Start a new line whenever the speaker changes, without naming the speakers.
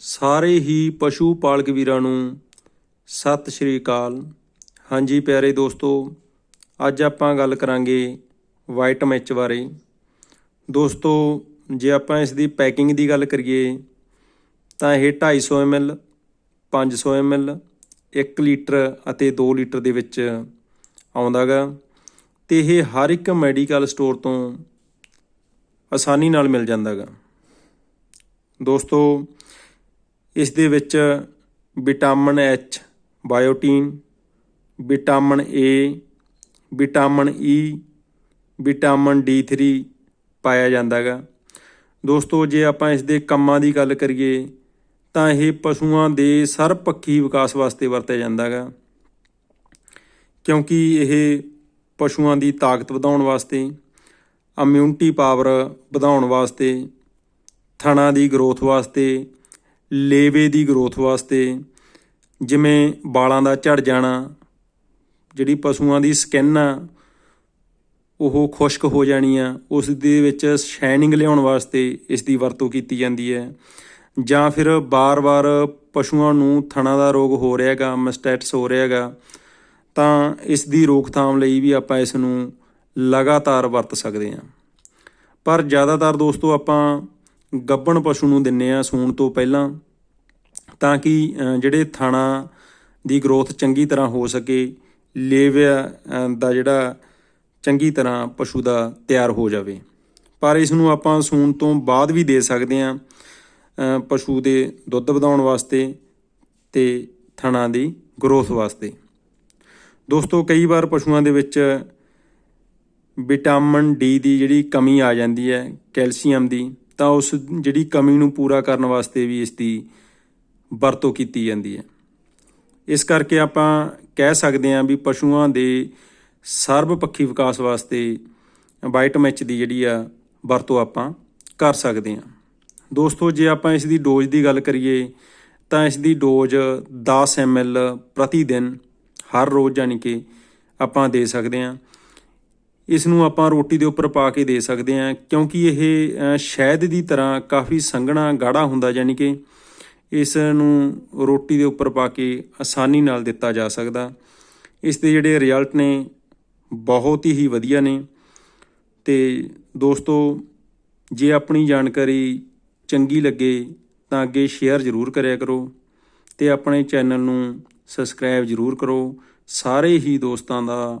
ਸਾਰੇ ਹੀ ਪਸ਼ੂ ਪਾਲਕ ਵੀਰਾਂ ਨੂੰ ਸਤਿ ਸ਼੍ਰੀ ਅਕਾਲ। ਹਾਂਜੀ ਪਿਆਰੇ ਦੋਸਤੋ, ਅੱਜ ਆਪਾਂ ਗੱਲ ਕਰਾਂਗੇ ਵਾਈਟ ਮਿਰਚ ਬਾਰੇ। ਦੋਸਤੋ, ਜੇ ਆਪਾਂ ਇਸ ਦੀ ਪੈਕਿੰਗ ਦੀ ਗੱਲ ਕਰੀਏ, ਤਾਂ ਇਹ 250 ml 500 ml 1 ਲੀਟਰ ਅਤੇ 2 ਲੀਟਰ ਦੇ ਵਿੱਚ ਆਉਂਦਾਗਾ ਤੇ ਇਹ ਹਰ ਇੱਕ ਮੈਡੀਕਲ ਸਟੋਰ ਤੋਂ ਆਸਾਨੀ ਨਾਲ ਮਿਲ ਜਾਂਦਾਗਾ। ਦੋਸਤੋ ਇਸ ਦੇ ਵਿੱਚ vitamin H biotin vitamin A vitamin E vitamin D3 ਪਾਇਆ ਜਾਂਦਾ ਜਾਂਦਾਗਾ ਦੋਸਤੋ, ਜੇ ਆਪਾਂ ਇਸ ਦੇ ਕੰਮਾਂ ਦੀ ਗੱਲ ਕਰੀਏ, ਤਾਂ ਇਹ ਪਸ਼ੂਆਂ ਦੇ ਸਰਵਪੱਖੀ ਵਿਕਾਸ ਵਾਸਤੇ ਵਰਤਿਆ ਜਾਂਦਾ ਜਾਂਦਾਗਾ ਕਿਉਂਕਿ ਇਹ ਪਸ਼ੂਆਂ ਦੀ ਤਾਕਤ ਵਧਾਉਣ ਵਾਸਤੇ ਇਮਿਊਨਿਟੀ ਪਾਵਰ ਵਧਾਉਣ ਵਾਸਤੇ, ਥਣਾ ਦੀ ਗਰੋਥ ਵਾਸਤੇ ਲੇਵੇ ਦੀ ਗਰੋਥ ਵਾਸਤੇ, ਜਿਵੇਂ ਵਾਲਾਂ ਦਾ ਝੜ ਜਾਣਾ, ਜਿਹੜੀ ਪਸ਼ੂਆਂ ਦੀ ਸਕਿਨ ਆ, ਉਹ ਖੁਸ਼ਕ ਹੋ ਜਾਣੀ ਆ, ਉਸ ਦੇ ਵਿੱਚ ਸ਼ਾਈਨਿੰਗ ਲਿਆਉਣ ਵਾਸਤੇ ਇਸ ਦੀ ਵਰਤੋਂ ਕੀਤੀ ਜਾਂਦੀ ਹੈ। ਜਾਂ ਫਿਰ ਬਾਰ-ਬਾਰ ਪਸ਼ੂਆਂ ਨੂੰ ਥਣਾ ਦਾ ਰੋਗ ਹੋ ਰਿਹਾ ਹੈਗਾ ਮਸਟੈਟਸ ਹੋ ਰਿਹਾ ਹੈਗਾ ਤਾਂ ਇਸ ਦੀ ਰੋਕਥਾਮ ਲਈ ਵੀ ਆਪਾਂ ਇਸ ਨੂੰ ਲਗਾਤਾਰ ਵਰਤ ਸਕਦੇ ਹਾਂ। ਪਰ ਜ਼ਿਆਦਾਤਰ ਦੋਸਤੋ ਆਪਾਂ ਗੱਬਣ ਪਸ਼ੂ ਨੂੰ ਦਿੰਨੇ ਆ ਸੂਣ ਤੋਂ ਪਹਿਲਾਂ, ਤਾਂ ਕਿ ਜਿਹੜੇ ਥਣਾ ਦੀ ਗਰੋਥ ਚੰਗੀ ਤਰ੍ਹਾਂ ਹੋ ਸਕੇ, ਲੇਵਿਆ ਦਾ ਜਿਹੜਾ ਚੰਗੀ ਤਰ੍ਹਾਂ ਪਸ਼ੂ ਦਾ ਤਿਆਰ ਹੋ ਜਾਵੇ। ਪਰ ਇਸ ਨੂੰ ਆਪਾਂ ਸੂਣ ਤੋਂ ਬਾਅਦ ਵੀ ਦੇ ਸਕਦੇ ਹਾਂ ਪਸ਼ੂ ਦੇ ਦੁੱਧ ਵਧਾਉਣ ਵਾਸਤੇ ਤੇ ਥਣਾ ਦੀ ਗਰੋਥ ਵਾਸਤੇ। ਦੋਸਤੋ, ਕਈ ਵਾਰ ਪਸ਼ੂਆਂ ਦੇ ਵਿੱਚ ਵਿਟਾਮਿਨ ਡੀ ਦੀ ਜਿਹੜੀ ਕਮੀ ਆ ਜਾਂਦੀ ਹੈ, ਕੈਲਸ਼ੀਅਮ ਦੀ ਤਾਂ ਉਸ ਜਿਹੜੀ ਕਮੀ ਨੂੰ ਪੂਰਾ ਕਰਨ ਵਾਸਤੇ ਵੀ ਇਸ ਦੀ ਵਰਤੋਂ ਕੀਤੀ ਜਾਂਦੀ ਹੈ। ਇਸ ਕਰਕੇ ਆਪਾਂ ਕਹਿ ਸਕਦੇ ਹਾਂ ਵੀ ਪਸ਼ੂਆਂ ਦੇ ਸਰਬਪੱਖੀ ਵਿਕਾਸ ਵਾਸਤੇ ਵਾਈਟ ਵਾਈਟਮਿਚ ਦੀ ਜਿਹੜੀ ਆ ਵਰਤੋਂ ਆਪਾਂ ਕਰ ਸਕਦੇ ਹਾਂ। ਦੋਸਤੋ, ਜੇ ਆਪਾਂ ਇਸ ਦੀ ਡੋਜ਼ ਦੀ ਗੱਲ ਕਰੀਏ, ਤਾਂ ਇਸ ਦੀ ਡੋਜ਼ 10 ml ਪ੍ਰਤੀ ਦਿਨ ਹਰ ਰੋਜ਼ ਯਾਨੀ ਕਿ ਆਪਾਂ ਦੇ ਸਕਦੇ ਹਾਂ। ਇਸ ਨੂੰ ਆਪਾਂ ਰੋਟੀ ਦੇ ਉੱਪਰ ਪਾ ਕੇ ਦੇ ਸਕਦੇ ਹਾਂ, ਕਿਉਂਕਿ ਇਹ ਸ਼ਹਿਦ ਦੀ ਤਰ੍ਹਾਂ ਕਾਫੀ ਸੰਘਣਾ ਗਾੜਾ ਹੁੰਦਾ, ਯਾਨੀ ਕਿ ਇਸ ਨੂੰ ਰੋਟੀ ਦੇ ਉੱਪਰ ਪਾ ਕੇ ਆਸਾਨੀ ਨਾਲ ਦਿੱਤਾ ਜਾ ਸਕਦਾ। ਇਸ ਦੇ ਜਿਹੜੇ ਰਿਜ਼ਲਟ ਨੇ, ਬਹੁਤ ਹੀ ਵਧੀਆ ਨੇ। ਤੇ ਦੋਸਤੋ, ਜੇ ਆਪਣੀ ਜਾਣਕਾਰੀ ਚੰਗੀ ਲੱਗੇ, ਤਾਂ ਅੱਗੇ ਸ਼ੇਅਰ ਜ਼ਰੂਰ ਕਰਿਆ ਕਰੋ ਤੇ ਆਪਣੇ ਚੈਨਲ ਨੂੰ ਸਬਸਕ੍ਰਾਈਬ ਜ਼ਰੂਰ ਕਰੋ। ਸਾਰੇ ਹੀ ਦੋਸਤਾਂ ਦਾ